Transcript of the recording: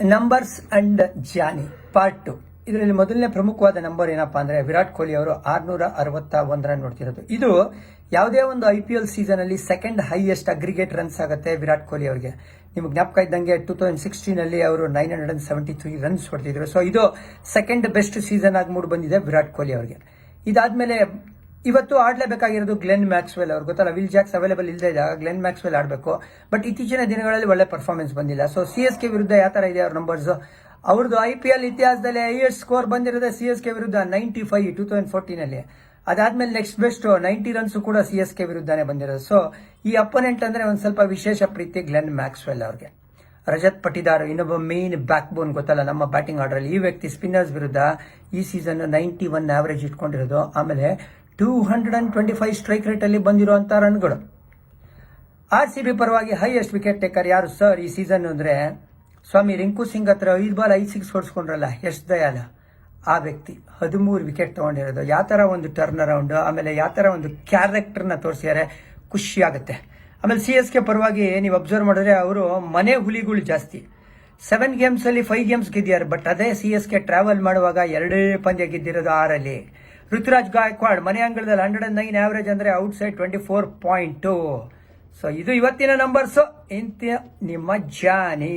Numbers and Johnny part two ಇದರಲ್ಲಿ ಮೊದಲನೇ ಪ್ರಮುಖವಾದ ನಂಬರ್ ಏನಪ್ಪಾ ಅಂದ್ರೆ ವಿರಾಟ್ ಕೊಹ್ಲಿ ಅವರು ಆರ್ನೂರ ಅರವತ್ತ ಒಂದರ ನೋಡ್ತಿರೋದು. ಇದು ಯಾವುದೇ ಒಂದು ಐ ಪಿ ಎಲ್ ಸೀಸನ್ ಅಲ್ಲಿ ಸೆಕೆಂಡ್ ಹೈಯೆಸ್ಟ್ ಅಗ್ರಿಗೇಟ್ ರನ್ಸ್ ಆಗುತ್ತೆ ವಿರಾಟ್ ಕೊಹ್ಲಿ ಅವರಿಗೆ. ನಿಮ್ಗೆ ಜ್ಞಾಪಕ ಇದ್ದಂಗೆ ಟೂ ತೌಸಂಡ್ ಸಿಕ್ಸ್ಟೀನ್ ಅಲ್ಲಿ ಅವರು nine hundred and seventy three runs ಹೊಡೆದಿದ್ರು so ಇದು ಸೆಕೆಂಡ್ ಬೆಸ್ಟ್ ಸೀಸನ್ ಆಗಿ ಮೂಡ್ ಬಂದಿದೆ ವಿರಾಟ್ ಕೊಹ್ಲಿ ಅವರಿಗೆ. ಇದಾದ್ಮೇಲೆ ಇವತ್ತು ಆಡಲೇಬೇಕಾಗಿರೋದು ಗ್ಲೆನ್ ಮ್ಯಾಕ್ಸ್ವೆಲ್ ಅವ್ರು. ಗೊತ್ತಲ್ಲ, ವಿಲ್ ಜಾಕ್ಸ್ ಅವೈಲೇಬಲ್ ಇಲ್ಲದೆ ಇದ್ದಾಗ ಗ್ಲೆನ್ ಮ್ಯಾಕ್ಸ್ವೆಲ್ ಆಡಬೇಕು. ಬಟ್ ಇತ್ತೀಚಿನ ದಿನಗಳಲ್ಲಿ ಒಳ್ಳೆ ಪರ್ಫಾರ್ಮೆನ್ಸ್ ಬಂದಿಲ್ಲ. ಸೊ ಸಿ ಎಸ್ ಕೆ ವಿರುದ್ಧ ಯಾವ ಥರ ಇದೆ ಅವ್ರ ನಂಬರ್ಸ್ ಅವ್ರದ್ದು ಐ ಪಿ ಎಲ್ ಇತಿಹಾಸದಲ್ಲಿ ಹೈಯೆಸ್ಟ್ ಸ್ಕೋರ್ ಬಂದಿರೋದೇ ಸಿ ಎಸ್ ಕೆ ವಿರುದ್ಧ ninety five two thousand fourteen ಅಲ್ಲಿ. ಅದಾದ್ಮೇಲೆ ನೆಕ್ಸ್ಟ್ ಬೆಸ್ಟ್ ನೈಂಟಿ ರನ್ಸ್ ಕೂಡ ಸಿ ಎಸ್ ಕೆ ವಿರುದ್ಧನೇ ಬಂದಿರೋದು. ಸೊ ಈ ಅಪೋನೆಂಟ್ ಅಂದ್ರೆ ಒಂದು ಸ್ವಲ್ಪ ವಿಶೇಷ ಪ್ರೀತಿ ಗ್ಲೆನ್ ಮ್ಯಾಕ್ಸ್ವೆಲ್ ಅವ್ರಿಗೆ. ರಜತ್ ಪಟಿದಾರ್ ಇನ್ನೊಬ್ಬ ಮೇನ್ ಬ್ಯಾಕ್ ಬೋನ್ ಗೊತ್ತಲ್ಲ, ನಮ್ಮ ಬ್ಯಾಟಿಂಗ್ ಆರ್ಡರ್ ಈ ವ್ಯಕ್ತಿ ಸ್ಪಿನ್ನರ್ಸ್ ವಿರುದ್ಧ ಈ ಸೀಸನ್ ನೈಂಟಿ ಒನ್ ಆವರೇಜ್ ಇಟ್ಕೊಂಡಿರೋದು. ಆಮೇಲೆ two hundred and twenty five strike rate ಅಲ್ಲಿ ಬಂದಿರುವಂತ ರನ್ಗಳು ಆರ್ ಸಿ ಬಿ ಪರವಾಗಿ ಹೈಯೆಸ್ಟ್ ವಿಕೆಟ್ ಟೇಕರ್ ಯಾರು ಸರ್ ಈ ಸೀಸನ್ ಅಂದ್ರೆ ಸ್ವಾಮಿ ರಿಂಕು ಸಿಂಗ್ ಹತ್ರ ಐದು ಬಾಲ್ ಐದು ಸಿಕ್ಸ್ ಹೊಡ್ಸ್ಕೊಂಡ್ರಲ್ಲ ಎಷ್ಟು ದಯಾಲ. ಆ ವ್ಯಕ್ತಿ ಹದಿಮೂರು ವಿಕೆಟ್ ತಗೊಂಡಿರೋದು. ಯಾವ ಥರ ಒಂದು ಟರ್ನ್ ಅರೌಂಡ್ ಆಮೇಲೆ ಯಾವ ಥರ ಒಂದು ಕ್ಯಾರೆಕ್ಟರ್ನ ತೋರಿಸಿದ್ದಾರೆ ಖುಷಿ ಆಗುತ್ತೆ. ಆಮೇಲೆ ಸಿ ಎಸ್ ಕೆ ಪರವಾಗಿ ನೀವು ಅಬ್ಸರ್ವ್ ಮಾಡಿದ್ರೆ ಅವರು ಮನೆ ಹುಲಿಗಳು ಜಾಸ್ತಿ. ಸೆವೆನ್ ಗೇಮ್ಸ್ ಅಲ್ಲಿ ಫೈವ್ ಗೇಮ್ಸ್ ಗೆದ್ದಿದ್ದಾರೆ ಬಟ್ ಅದೇ ಸಿ ಎಸ್ ಕೆ ಟ್ರಾವೆಲ್ ಮಾಡುವಾಗ ಎರಡೇ ಪಂದ್ಯ ಗೆದ್ದಿರೋದು ಆರಲ್ಲಿ. ಋತುರಾಜ್ ಗಾಯಕ್ವಾಡ್, ಮನೆ ಅಂಗಳದಲ್ಲಿ ಹಂಡ್ರೆಡ್ ಅಂಡ್ ನೈನ್ ಆವರೇಜ್ ಅಂದ್ರೆ outside twenty four point so ಇದು ಇವತ್ತಿನ ನಂಬರ್ಸ್ ಇಂತ ನಿಮ್ಮ ಜಾನಿ.